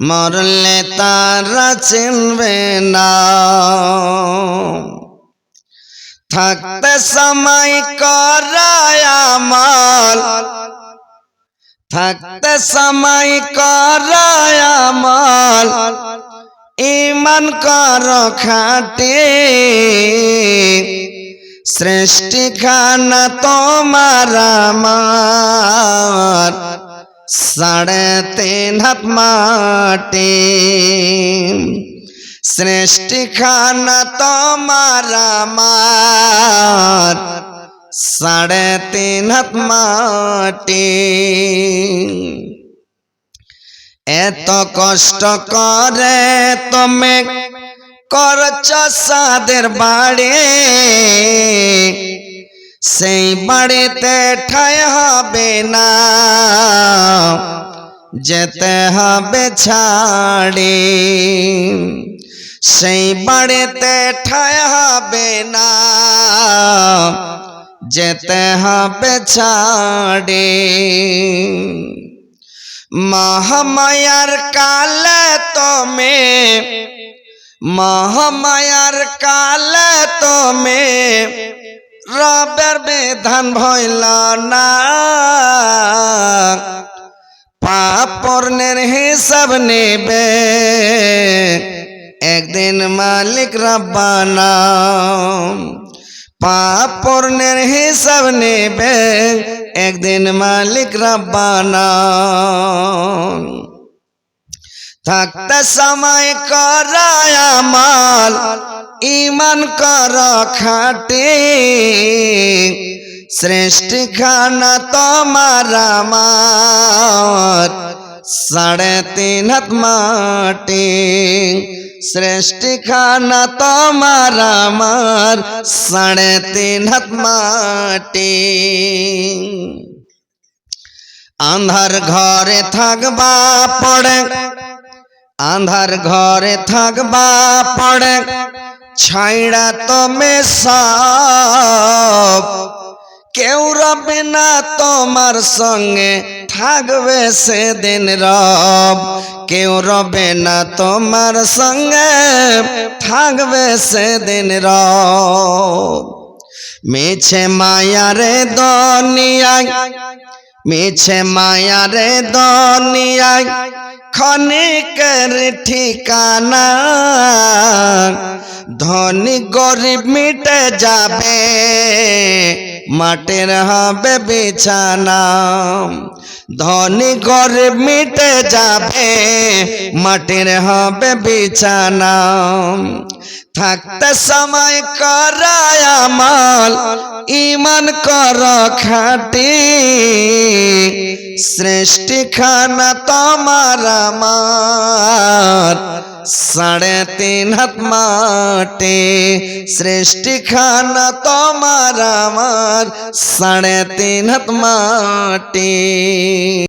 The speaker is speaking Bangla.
মরলে তারা চিনবে না। থাকতে সময় করায় আমাল থাকতে সময় করায় আমাল ইমান কর খাটে। সৃষ্টি খানা তোমার আমার। সাড়ে তিন হাত মাটি সৃষ্টি খানা তোমার আমার সাড়ে তিন হাত মাটি এত কষ্ট করে তুমি করছ সাদের বাড়ি সেই বাড়িতে ঠায় হবে না যেতে হবে ছাড়ি। সেই বাড়িতে ঠায় হবে না। যেতে হবে ছাড়ি। মহামায়ার কালে তুমি, মহামায়ার কালে তুমি, রবের বিধান ভইল না। পাপর্ণের হিসাব নেবে। একদিন মালিক রব্বানা পাপর্ণের হিসাব নেবে। একদিন মালিক রব্বানা থাকতে সময় করায় আমাল ইমান কর খাটে। সৃষ্টি খানা তোমার আমার। সাড়ে তিন হাত মাটি সৃষ্টি খানা তোমার আমার সাড়ে তিন হাত মাটি আন্ধার ঘরে থাকবা পড়ে আন্ধার ঘরে থাকবা পড়ে ছাইড়া তুমি সব কেউ রবে না তোমার সঙ্গে থাকবে সেদিন রব। কেউ রবে না তোমার সঙ্গে, থাকবে সেদিন রব। মিছে মায়ারে দুনিয়ায়, মিছে মায়ারে দুনিয়ায়, ক্ষণিকের ঠিকানা। ধনী গরিব মিটে যাবে, মাটির হবে বিছানা। ধনী গরিব মিটে যাবে, মাটির হবে বিছানা। থাকতে সময় করায় আমাল ইমান কর খাটি। সৃষ্টি খানা তোমার আমার। সাড়ে তিন হাত মাটি সৃষ্টি খানা তোমার আমার সাড়ে তিন হাত মাটি